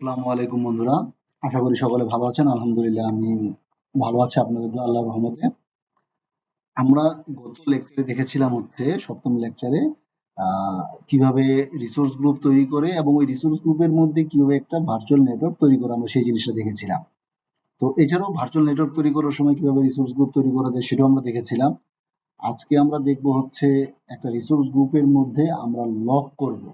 আসসালামু আলাইকুম বন্ধুরা। আশা করি সকলে ভালো আছেন। আলহামদুলিল্লাহ আমি ভালো আছি আপনাদের আল্লাহ রহমতে। আমরা গত লেকচারে দেখেছিলাম হচ্ছে সপ্তম লেকচারে কীভাবে রিসোর্স গ্রুপ তৈরি করে এবং ওই রিসোর্স গ্রুপের মধ্যে কীভাবে একটা ভার্চুয়াল নেটওয়ার্ক তৈরি করে আমরা সেই জিনিসটা দেখেছিলাম। তো এছাড়াও ভার্চুয়াল নেটওয়ার্ক তৈরি করার সময় কীভাবে রিসোর্স গ্রুপ তৈরি করা যায় সেটাও আমরা দেখেছিলাম। আজকে আমরা দেখব হচ্ছে একটা রিসোর্স গ্রুপের মধ্যে আমরা লক করব।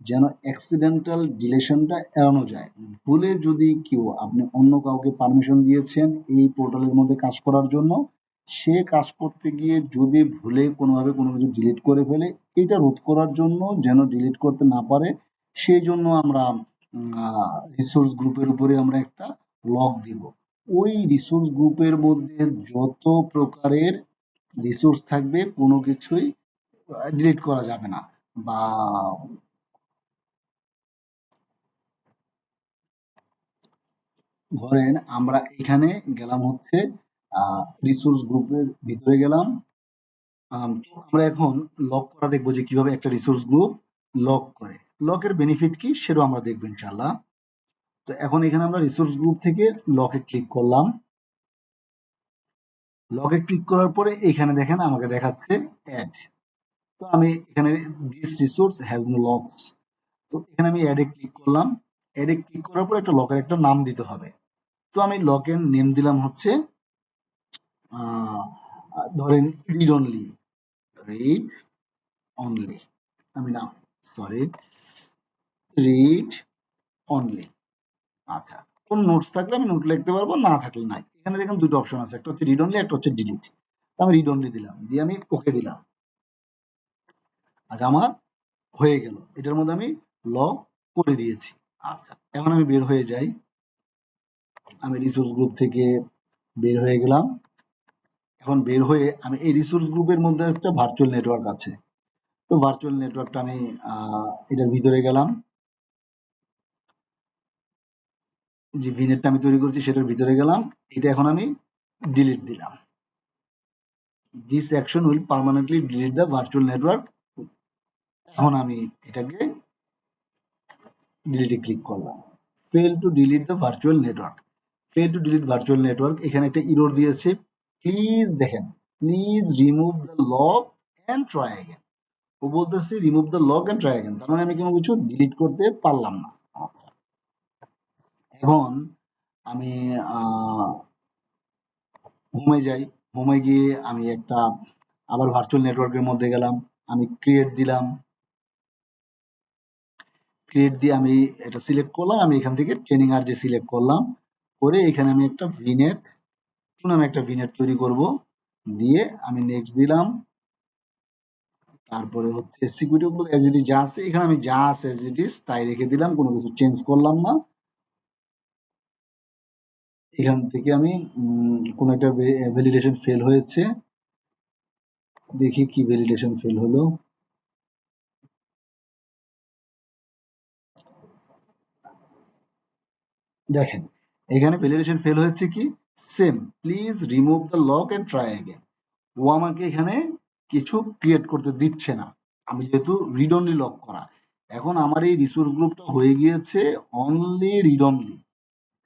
যেন অ্যাক্সিডেন্টাল ডিলেশনটা এড়ানো যায়। ভুলে যদি কেউ, আপনি অন্য কাউকে পারমিশন দিয়েছেন এই পোর্টালের মধ্যে কাজ করার জন্য, সে কাজ করতে গিয়ে যদি ভুলে কোনোভাবে কোনো কিছু ডিলিট করে ফেলে, এটা রোধ করার জন্য যেন ডিলিট করতে না পারে, সেই জন্য আমরা রিসোর্স গ্রুপের উপরে আমরা একটা লক দিব। ওই রিসোর্স গ্রুপের মধ্যে যত প্রকারের রিসোর্স থাকবে, কোনো কিছুই ডিলিট করা যাবে না। বা ধরেন আমরা এখানে গেলাম হচ্ছে রিসোর্স গ্রুপের ভিতরে গেলাম। আমরা এখন লক করা দেখব যে কীভাবে একটা রিসোর্স গ্রুপ লক করে। লকের বেনিফিট কি সেটাও আমরা দেখব ইনশাল্লাহ তো এখন এখানে আমরা রিসোর্স গ্রুপ থেকে লকে ক্লিক করলাম। লকে ক্লিক করার পরে এখানে দেখেন আমাকে দেখাচ্ছে অ্যাড তো আমি এখানে this resource has no locks তো এখানে আমি অ্যাডে ক্লিক করলাম। অ্যাডে ক্লিক করার পর একটা লকের একটা নাম দিতে হবে। তো আমি লকের নেম দিলাম হচ্ছে ধরেন রিড অনলি রিড অনলি আমি না সরি রিড অনলি আচ্ছা কোন নোটস থাকলে আমি নোট লিখতে পারব, না থাকলে নাই, এখানে দেখেন দুটো অপশন আছে, একটা হচ্ছে রিড অনলি একটা হচ্ছে ডিলিট আমি রিড অনলি দিলাম, দিয়ে আমি ওকে দিলাম আচ্ছা আমার হয়ে গেল, এটার মধ্যে আমি লক করে দিয়েছি আচ্ছা এখন আমি বের হয়ে যাই আমি রিসোর্স গ্রুপ থেকে বের হয়ে গেলাম। এখন বের হয়ে আমি এই রিসোর্স গ্রুপের মধ্যে একটা ভার্চুয়াল নেটওয়ার্ক আছে। তো ভার্চুয়াল নেটওয়ার্কটা আমি এটার ভিতরে গেলাম। যে ভিনেটটা আমি তৈরি করেছি সেটার ভিতরে গেলাম। এটা এখন আমি ডিলিট দিলাম। This action will permanently delete the virtual network এখন আমি এটাকে ডিলিটে ক্লিক করলাম। Fail to delete the virtual network fail to delete virtual network এখানে একটা ইরোর দিয়েছে। প্লিজ দেখেন please remove the lock and try again ও বলতেছে remove the lock and try again তার মানে আমি কোনো কিছু ডিলিট করতে পারলাম না। আচ্ছা। এখন আমি হোমে যাই। হোমে গিয়ে আমি একটা আবার ভার্চুয়াল নেটওয়ার্কের মধ্যে গেলাম। আমি ক্রিয়েট দিলাম। ক্রিয়েট দিয়ে আমি এটা সিলেক্ট করলাম। আমি এখান থেকে ট্রেনিং আর যে সিলেক্ট করলাম করে এখানে আমি একটা ভিনেট নামে একটা ভিনেট তৈরি করব। দিয়ে আমি নেক্সট দিলাম। তারপরে হচ্ছে সিকিউরিটি গুলো এজ ইট ইজ যা আছে, এখানে আমি যা আছে এজ ইট ইজ তাই রেখে দিলাম, কোনো কিছু চেঞ্জ করলাম না। এখান থেকে আমি কোন একটা ভ্যালিডেশন ফেল হয়েছে। দেখি কি ভ্যালিডেশন ফেল হলো। দেখেন এখানে ভ্যালিডেশন ফেল হয়েছে কি? Same please remove the lock and try again ও আমাকে এখানে কিছু ক্রিয়েট করতে দিচ্ছে না। আমি যেহেতু রিড অনলি লক করা। এখন আমার এই রিসোর্স গ্রুপটা হয়ে গিয়েছে অনলি রিড অনলি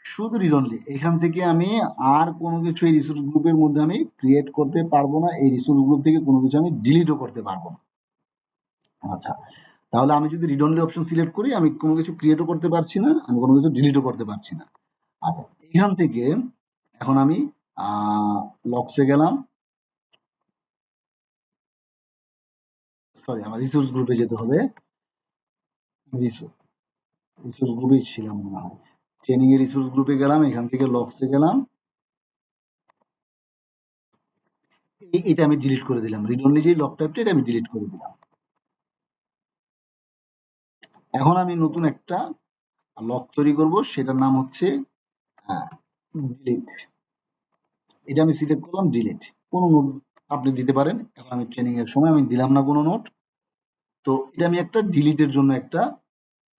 শুধু রিড অনলি এখান থেকে আমি আর কোনো কিছু এই রিসোর্স গ্রুপের মধ্যে আমি ক্রিয়েট করতে পারব না। এই রিসোর্স গ্রুপ থেকে কোনো কিছু আমি ডিলিটও করতে পারব না। আচ্ছা তাহলে আমি যদি রিড অনলি অপশন সিলেক্ট করি, আমি কোনো কিছু ক্রিয়েটও করতে পারছি না, আমি কোনো কিছু ডিলিটও করতে পারছি না। আচ্ছা এখান থেকে এখন আমি লক্সে গেলাম। সরি আমার রিসোর্স গ্রুপে যেতে হবে। রিসোর্স গ্রুপেই ছিলাম মনে হয়। ট্রেনিং এর রিসোর্স গ্রুপে গেলাম, এখান থেকে লক্সে গেলাম। এটা আমি ডিলিট করে দিলাম। রিড অনলি যে লক টাইপটা এটা আমি ডিলিট করে দিলাম। এখন আমি নতুন একটা লক তৈরি করব, সেটার নাম হচ্ছে ডিলিট এটা আমি সিলেক্ট করলাম ডিলিট কোনো নোট আপনি দিতে পারেন। এখন আমি ট্রেনিং এর সময়, আমি দিলাম না কোনো নোট তো এটা আমি একটা ডিলিটের জন্য একটা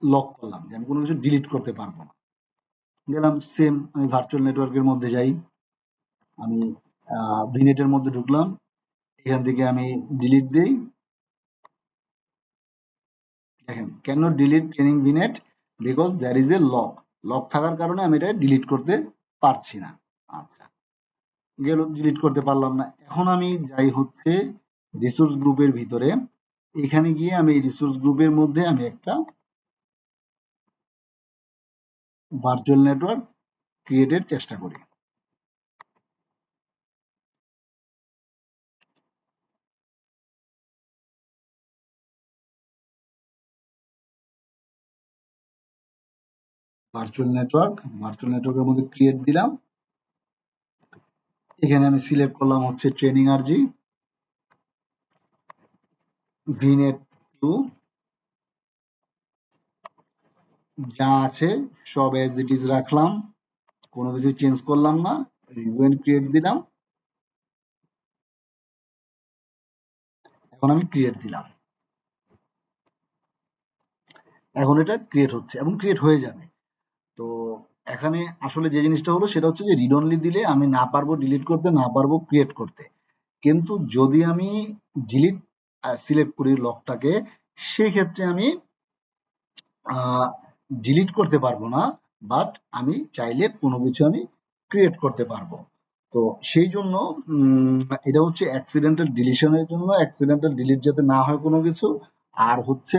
লক করলাম, যে আমি কোনো কিছু ডিলিট করতে পারব না। গেলাম সেম আমি ভার্চুয়াল নেটওয়ার্কের মধ্যে যাই। আমি ভিনেটের মধ্যে ঢুকলাম। এখান থেকে আমি ডিলিট দেই। দেখেন can delete training vnet because there is a lock lock থাকার কারণে আমি এটা ডিলিট করতে পারছি না। আচ্ছা গেল ডিলিট করতে পারলাম না। এখন আমি যাই হচ্ছে রিসোর্স গ্রুপের ভিতরে। এখানে গিয়ে আমি রিসোর্স গ্রুপের মধ্যে আমি একটা ভার্চুয়াল নেটওয়ার্ক ক্রিয়েটের চেষ্টা করি। ভার্চুয়াল নেটওয়ার্ক ভার্চুয়াল নেটওয়ার্কের মধ্যে ক্রিয়েট দিলাম। এখানে আমি সিলেক্ট করলাম হচ্ছে ট্রেনিং আরজি ভিনেট টু যা আছে, সব এজ ইট ইজ রাখলাম। কোনো কিছু চেঞ্জ করলাম না। রিভিউ ক্রিয়েট দিলাম। এখন আমি ক্রিয়েট দিলাম। এখন এটা ক্রিয়েট হচ্ছে। এবং ক্রিয়েট হয়ে যাবে। তো এখানে আসলে যে জিনিসটা হলো সেটা হচ্ছে যে রিড অনলি দিলে আমি না পারব ডিলিট করতে, না পারব ক্রিয়েট করতে। কিন্তু যদি আমি ডিলিট সিলেক্ট করি লকটাকে সেই ক্ষেত্রে আমি ডিলিট করতে পারব না বাট আমি চাইলে কোনো কিছু আমি ক্রিয়েট করতে পারব। তো সেই জন্য এটা হচ্ছে অ্যাক্সিডেন্টাল ডিলিশনের জন্য অ্যাক্সিডেন্টাল ডিলিট যাতে না হয় কোনো কিছু। আর হচ্ছে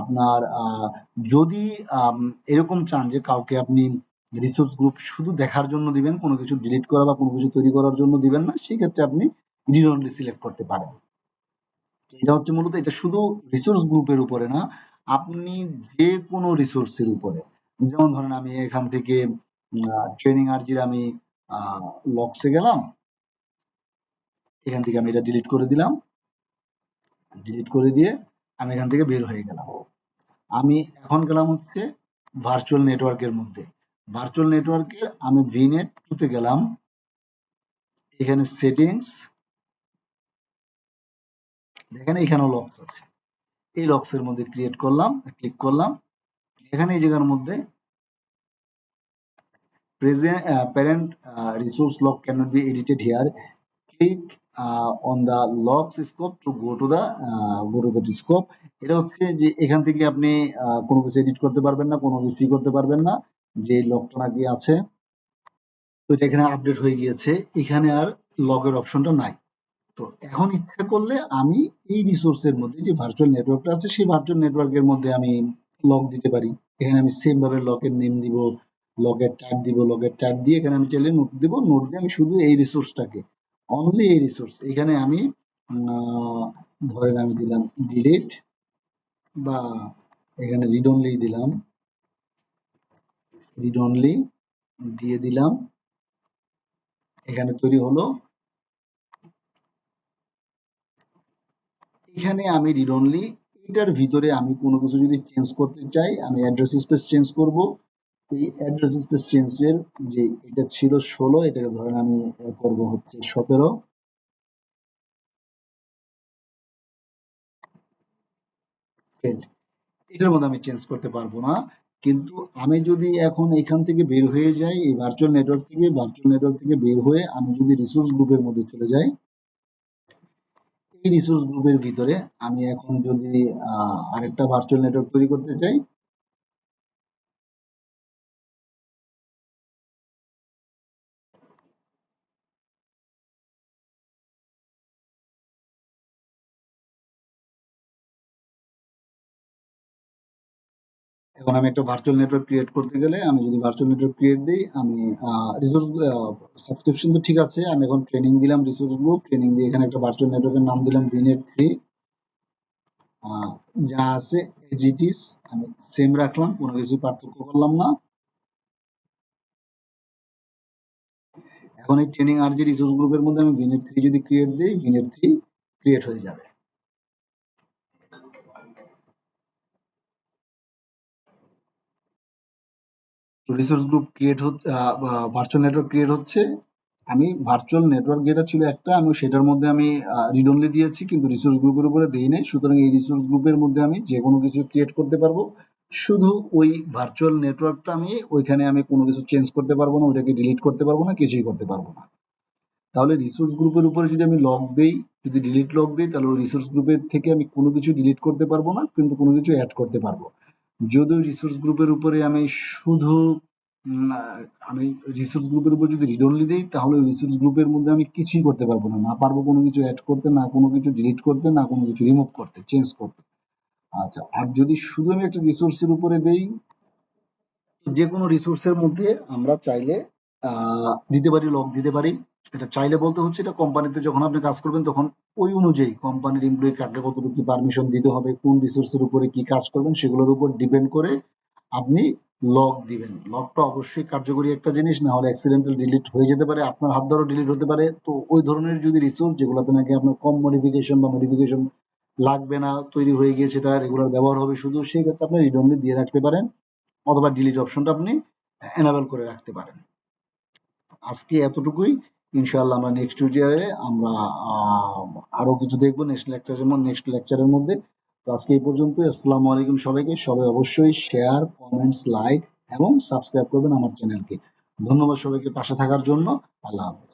আপনার যদি এরকম চান যে কাউকে আপনি রিসোর্স গ্রুপ শুধু দেখার জন্য দিবেন, কোনো কিছু ডিলিট করা বা কোনো কিছু তৈরি করার জন্য দিবেন না, সেই ক্ষেত্রে আপনি রিড অনলি সিলেক্ট করতে পারেন। এটা হচ্ছে মূলত, এটা শুধু রিসোর্স গ্রুপের উপরে না, আপনি যে কোনো রিসোর্সের উপরে। যেমন ধরেন আমি এখান থেকে ট্রেনিং আরজির আমি লক্সে গেলাম, এখান থেকে আমি এটা ডিলিট করে দিলাম ডিলিট করে দিয়ে আমি এখান থেকে বের হয়ে গেলাম। আমি এখন গেলাম হচ্ছে ভার্চুয়াল নেটওয়ার্কের মধ্যে। ভার্চুয়াল নেটওয়ার্কে আমি ভিনেট টুতে গেলাম। এখানে সেটিংস দেখেন এখানেও লক এই লক্সের মধ্যে ক্রিয়েট করলাম ক্লিক করলাম। এখানে এই জায়গার মধ্যে present uh, resource log cannot be edited here. Click uh, on the logs scope to go to the uh, go to the scope. এটা হচ্ছে যে এখান থেকে আপনি কোনো কিছু এডিট করতে পারবেন না কোনো কিছু করতে পারবেন না যে লগটা নাকি আছে। তো এটা এখানে আপডেট হয়ে গিয়েছে। এখানে আর লগের অপশনটা নাই। তো এখন ইচ্ছা করলে আমি এই রিসোর্সের মধ্যে যে ভার্চুয়াল নেটওয়ার্কটা আছে সেই ভার্চুয়াল নেটওয়ার্কের মধ্যে আমি লগ দিতে পারি। এখানে আমি সেম ভাবে লগের নেম দিব লগের ট্যাগ দিব লগের ট্যাগ দিয়ে এখানে আমি চাইলে নোট দিব। নোট দিয়ে আমি শুধু এই রিসোর্সটাকে অনলি এই রিসোর্স এখানে আমি ধরেন আমি দিলাম ডিলিট বা এখানে রিড অনলি দিলাম। রিড অনলি দিয়ে দিলাম। এখানে তৈরি হলো। এখানে আমি রিড অনলি এটার ভিতরে আমি কোনো কিছু যদি চেঞ্জ করতে চাই, আমি অ্যাড্রেস স্পেস চেঞ্জ করব। এই অ্যাড্রেস স্পেস চেঞ্জের যে এটা ছিল ষোলো, এটাকে ধরেন আমি করব হচ্ছে সতেরো। এটার মধ্যে আমি চেঞ্জ করতে পারব না। কিন্তু আমি যদি এখন এখান থেকে বের হয়ে যাই, এই ভার্চুয়াল নেটওয়ার্ক থেকে ভার্চুয়াল নেটওয়ার্ক থেকে বের হয়ে আমি যদি রিসোর্স গ্রুপের মধ্যে চলে যাই, এই রিসোর্স গ্রুপের ভিতরে আমি এখন যদি আরেকটা ভার্চুয়াল নেটওয়ার্ক তৈরি করতে চাই এখন আমি একটা ভার্চুয়াল নেটওয়ার্ক ক্রিয়েট করতে গেলে আমি যদি ভার্চুয়াল নেটওয়ার্ক ক্রিয়েট দিই, আমি রিসোর্স সাবস্ক্রিপশন তো ঠিক আছে, আমি এখন ট্রেনিং দিলাম রিসোর্স গ্রুপ ট্রেনিং দিয়ে এখানে একটা ভার্চুয়াল নেটওয়ার্কের নাম দিলাম ভিনেট থ্রি যা আছে এজিটিস আমি সেম রাখলাম, কোনো কিছু পার্থক্য করলাম না। এখন এই ট্রেনিং আর যে রিসোর্স গ্রুপের মধ্যে আমি ভিনেট থ্রি যদি ক্রিয়েট দিই ভিনেট থ্রি ক্রিয়েট হয়ে যাবে। রিসোর্স গ্রুপ ক্রিয়েট হচ্ছে ভার্চুয়াল নেটওয়ার্ক ক্রিয়েট হচ্ছে। আমি ভার্চুয়াল নেটওয়ার্ক যেটা ছিল একটা, আমি সেটার মধ্যে আমি রিড অনলি দিয়েছি, কিন্তু রিসোর্স গ্রুপের উপরে দেই নাই। সুতরাং এই রিসোর্স গ্রুপের মধ্যে আমি যে কোনো কিছু ক্রিয়েট করতে পারব। শুধু ওই ভার্চুয়াল নেটওয়ার্কটা আমি, ওইখানে আমি কোনো কিছু চেঞ্জ করতে পারব না, ওইটাকে ডিলিট করতে পারব না, কিছুই করতে পারব না। তাহলে রিসোর্স গ্রুপের উপরে যদি আমি লক দেই, যদি ডিলিট লক দিই, তাহলে ওই রিসোর্স গ্রুপের থেকে আমি কোনো কিছু ডিলিট করতে পারব না, কিন্তু কোনো কিছু অ্যাড করতে পারব। যদিও রিসোর্স গ্রুপের উপরে আমি শুধু আমি রিসোর্স গ্রুপের উপর যদি রিড অনলি দিই, তাহলে রিসোর্স গ্রুপের মধ্যে আমি কিছুই করতে পারব না। না পারব কোনো কিছু অ্যাড করতে, না কোনো কিছু ডিলিট করতে, না কোনো কিছু রিমুভ করতে চেঞ্জ করতে। আচ্ছা আর যদি শুধু আমি একটা রিসোর্সের উপরে দেই, যে কোনো রিসোর্সের মধ্যে আমরা চাইলে দিতে পারি লক দিতে পারি। এটা চাইলে বলতে হচ্ছে এটা কোম্পানিতে যখন আপনি কাজ করবেন, তখন ওই অনুযায়ী কোম্পানির এমপ্লয়ি কাকে কতটুকু পারমিশন দিতে হবে, কোন রিসোর্সের উপরে কি কাজ করবেন, সেগুলোর উপর ডিপেন্ড করে আপনি লক দিবেন। লকটা অবশ্যই কার্যকরী একটা জিনিস, না হলে অ্যাক্সিডেন্টাল ডিলিট হয়ে যেতে পারে, আপনার হাত দ্বারাও ডিলিট হতে পারে। তো ওই ধরনের যদি রিসোর্স যেগুলোতে নাকি আপনার কম মডিফিকেশন বা মডিফিকেশন লাগবে না, তৈরি হয়ে গিয়েছে সেটা রেগুলার ব্যবহার হবে শুধু সেই ক্ষেত্রে আপনি রিড অনলি দিয়ে রাখতে পারেন, অথবা ডিলিট অপশনটা আপনি এনাবেল করে রাখতে পারেন। আজকে এতটুকুই। ইনশাআল্লাহ আমরা নেক্সট টিউটোরিয়ালে আমরা আরও কিছু দেখব নেক্সট লেকচার যেমন নেক্সট লেকচারের মধ্যে। তো আজকে এই পর্যন্ত, আসসালামু আলাইকুম সবাইকে। সবাই অবশ্যই শেয়ার কমেন্টস লাইক এবং সাবস্ক্রাইব করবেন আমার চ্যানেলকে ধন্যবাদ সবাইকে পাশে থাকার জন্য। আল্লাহ হাফেজ।